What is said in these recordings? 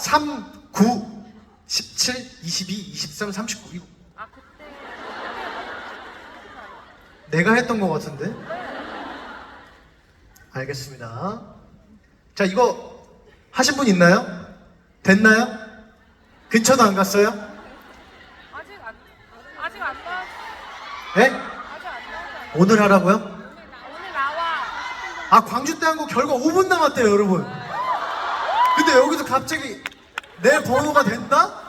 3, 9, 17, 22, 23, 39. 이거 아 그때 내가 했던 것 같은데? 알겠습니다. 자, 이거 하신 분 있나요? 됐나요? 근처도 안 갔어요? 아직 안 아직 안 나왔 예? 아직 안 나왔잖아. 오늘 하라고요? 오늘 나 오늘 나와. 아, 광주 때 한 거 결과 5분 남았대요, 여러분. 근데 여기서 갑자기 내 번호가 된다?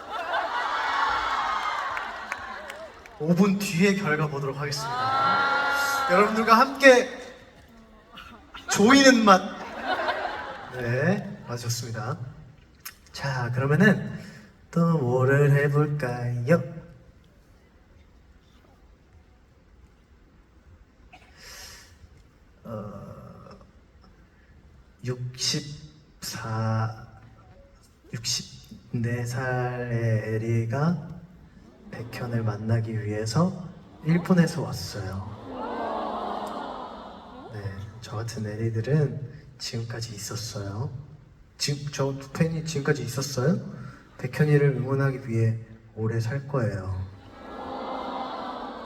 5분 뒤에 결과 보도록 하겠습니다. 여러분들과 함께 조이는 맛. 네, 아주 좋습니다. 자, 그러면은 또 뭐를 해볼까요? 어, 64, 64살의 에리가 백현을 만나기 위해서 일본에서 왔어요. 네, 저 같은 에리들은 지금까지 있었어요. 지금 저 팬이 지금까지 있었어요? 백현이를 응원하기 위해 오래 살 거예요.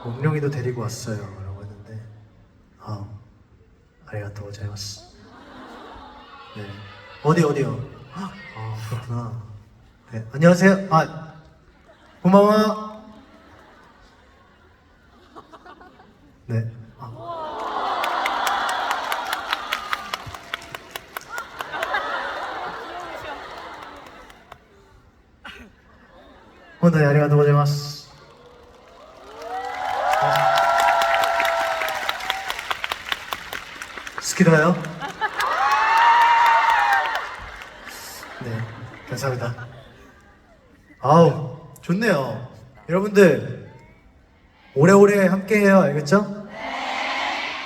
몽룡이도 데리고 왔어요. 라고 했는데, 아, 아리가또 고자이마스. 네. 어디 어디요? 아 그렇구나. 네 안녕하세요. 아 고마워. 네. 아. 오늘 아리가또 고자이마스. 스키다요? 네, 감사합니다. 아우, 좋네요. 여러분들, 오래오래 함께해요. 알겠죠?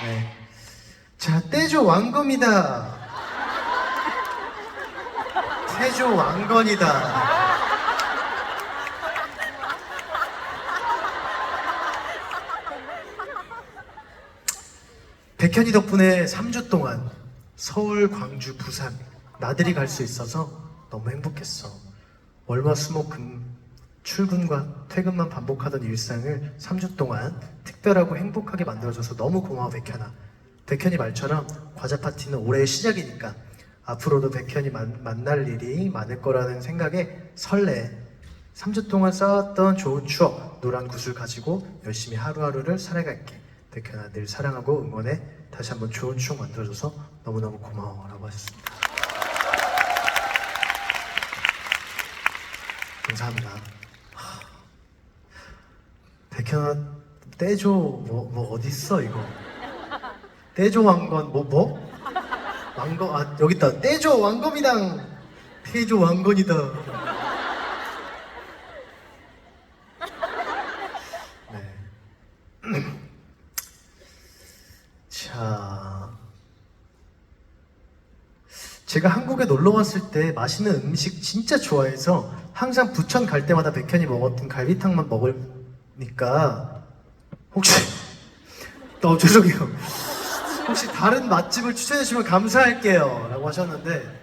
네. 자, 떼조 왕검이다. 태조 왕건이다. 백현이 덕분에 3주 동안 서울, 광주, 부산 나들이 갈 수 있어서 너무 행복했어. 월화, 수목, 금 출근과 퇴근만 반복하던 일상을 3주 동안 특별하고 행복하게 만들어줘서 너무 고마워 백현아. 백현이 말처럼 과자 파티는 올해의 시작이니까 앞으로도 백현이 만, 만날 일이 많을 거라는 생각에 설레. 3주 동안 쌓았던 좋은 추억, 노란 굿을 가지고 열심히 하루하루를 살아갈게. 백현아 늘 사랑하고 응원해. 다시 한번 좋은 추억 만들어줘서 너무너무 고마워라고 하셨습니다. 감사합니다. 하, 백현아 떼줘 뭐, 뭐 어디 있어 이거? 떼줘 왕건 뭐 뭐? 왕건 아 여기 있다 떼줘 왕검이당 떼줘 왕건이다. 네. 자, 제가 한국에 놀러 왔을 때 맛있는 음식 진짜 좋아해서 항상 부천 갈 때마다 백현이 먹었던 갈비탕만 먹으니까 혹시 어 죄송해요. 혹시 다른 맛집을 추천해 주시면 감사할게요. 라고 하셨는데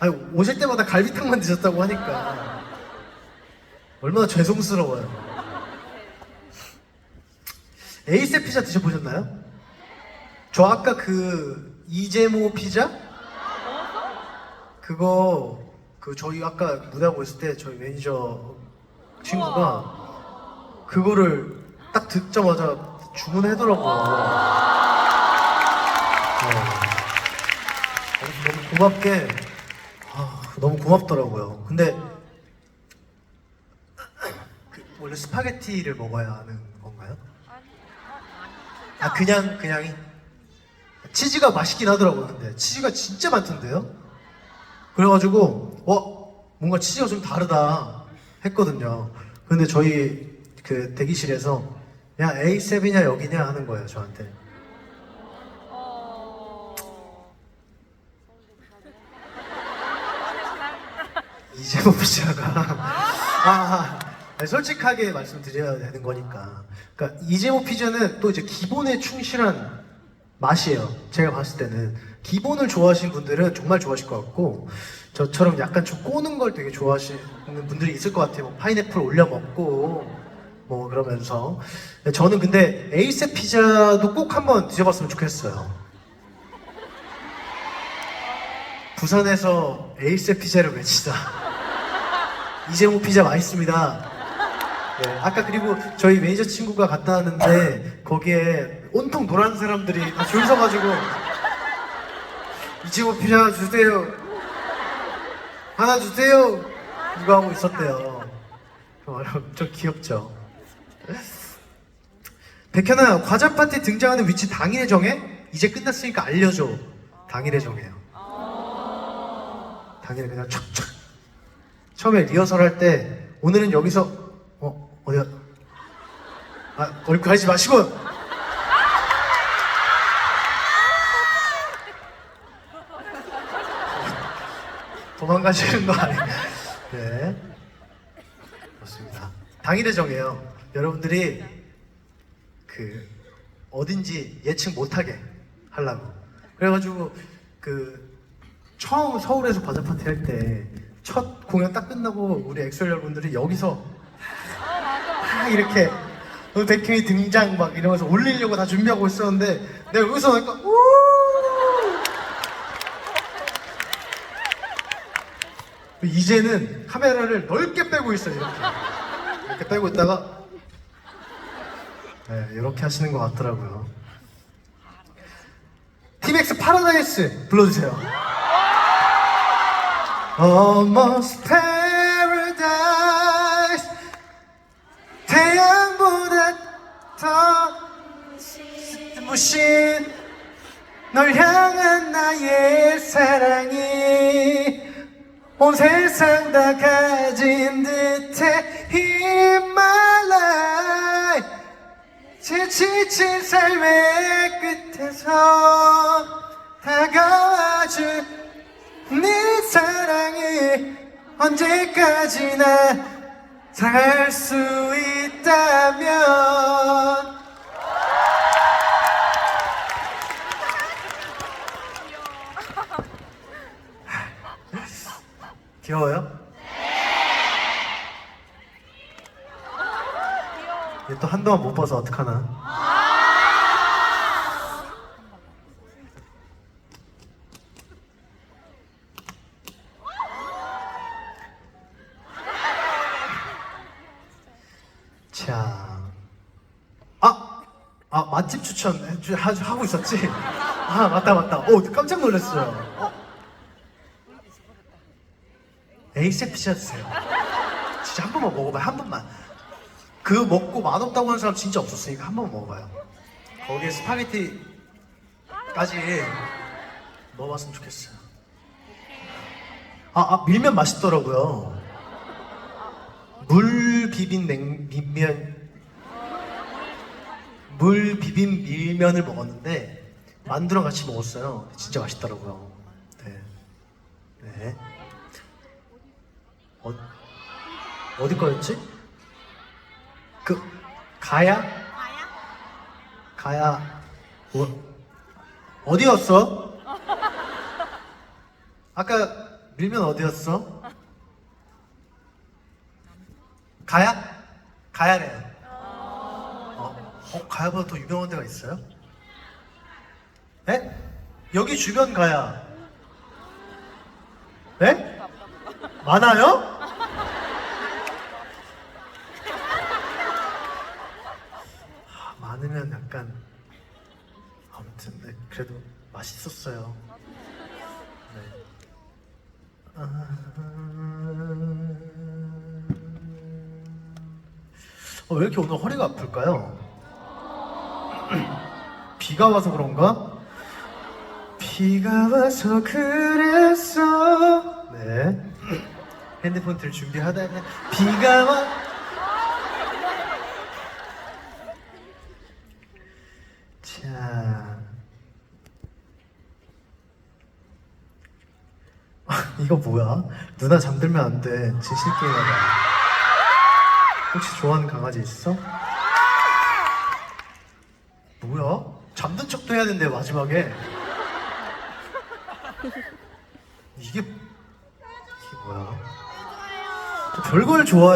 아니 오실 때마다 갈비탕만 드셨다고 하니까 얼마나 죄송스러워요. 에이세 피자 드셔보셨나요? 저 아까 그 이재모 피자? 그거 그 저희 아까 무대하고 있을 때 저희 매니저 친구가 그거를 딱 듣자마자 주문하더라고요. 네. 너무, 너무 고맙게 아, 너무 고맙더라고요. 근데 그 원래 스파게티를 먹어야 하는 건가요? 아 그냥 그냥이 치즈가 맛있긴 하더라고요. 근데 치즈가 진짜 많던데요. 그래가지고 어 뭔가 치즈가 좀 다르다 했거든요. 근데 저희 그 대기실에서 야 A7이냐 여기냐 하는 거예요 저한테. 어. 이재모 피자가 아, 아, 솔직하게 말씀드려야 되는 거니까. 그러니까 이재모 피자는 또 이제 기본에 충실한 맛이에요. 제가 봤을 때는 기본을 좋아하시는 분들은 정말 좋아하실 것 같고 저처럼 약간 좀 꼬는 걸 되게 좋아하시는 분들이 있을 것 같아요. 뭐 파인애플 올려 먹고 뭐 그러면서 저는 근데 에이스 피자도 꼭 한번 드셔봤으면 좋겠어요. 부산에서 에이스 피자를 외치다. 이재모 피자 맛있습니다. 네, 아까 그리고 저희 매니저 친구가 갔다 왔는데 거기에 온통 노란 사람들이 다 줄 서가지고 이치고 피자 주세요. 하나 주세요. 이거 하고 있었대요. 어, 좀 귀엽죠. 백현아 과자 파티 등장하는 위치 당일에 정해? 이제 끝났으니까 알려줘. 당일에 정해요. 당일에 그냥 촥촥. 처음에 리허설 할 때 오늘은 여기서 어 어디야? 아 얼굴 가리지 마시고 도망가시는 거 아니에요? 네. 맞습니다. 당일에 정해요. 여러분들이 그 어딘지 예측 못하게 하려고. 그래가지고 그 처음 서울에서 바자 파티 할 때 첫 공연 딱 끝나고 우리 엑셀 여러분들이 여기서 다 이렇게 어, 백형이 등장 막 이러면서 올리려고 다 준비하고 있었는데 내가 여기서 하니까 우 이제는 카메라를 넓게 빼고 있어요 이렇게. 이렇게 빼고 있다가 네, 이렇게 하시는 것 같더라고요. 티맥스 파라다이스 불러주세요. Almost paradise. 태양보다 더 눈부신 널 향한 나의 사랑이 온 세상 다 가진 듯해 In my life 제 지친 삶의 끝에서 다가와줄 네 사랑이 언제까지나 살 수 있다면 귀여워요? 얘또 한동안 못 봐서 어떡하나 자, 아, 아 맛집 추천 해 주- 하- 하고 있었지? 아 맞다 맞다. 오 깜짝 놀랐어요. 어? 에이세 피자 드세요. 진짜 한 번만 먹어봐요 한 번만. 그 먹고 맛없다고 하는 사람 진짜 없었으니까 한 번 먹어봐요. 거기에 스파게티까지 넣어봤으면 좋겠어요. 아, 아 밀면 맛있더라고요. 물 비빈 냉 밀면 물 비빔 밀면을 먹었는데 만두랑 같이 먹었어요. 진짜 맛있더라고요. 네. 네. 어, 어디 거였지? 그 가야? 가야. 어, 어디였어? 아까 밀면 어디였어? 가야? 가야래요. 어, 어, 가야보다 더 유명한 데가 있어요? 네? 여기 주변 가야. 네? 많아요? 아, 많으면 약간 아무튼 네, 그래도 맛있었어요. 네. 어, 왜 이렇게 오늘 허리가 아플까요? 비가 와서 그런가? 비가 와서 그랬어. 네. 핸드폰 들 준비하다가 비가 와. 자. 이거 뭐야? 누나 잠들면 안 돼. 진실게임하다. 혹시 좋아하는 강아지 있어? 뭐야? 잠든 척도 해야 된대 마지막에 이게 이게 뭐야? 저 별걸 좋아.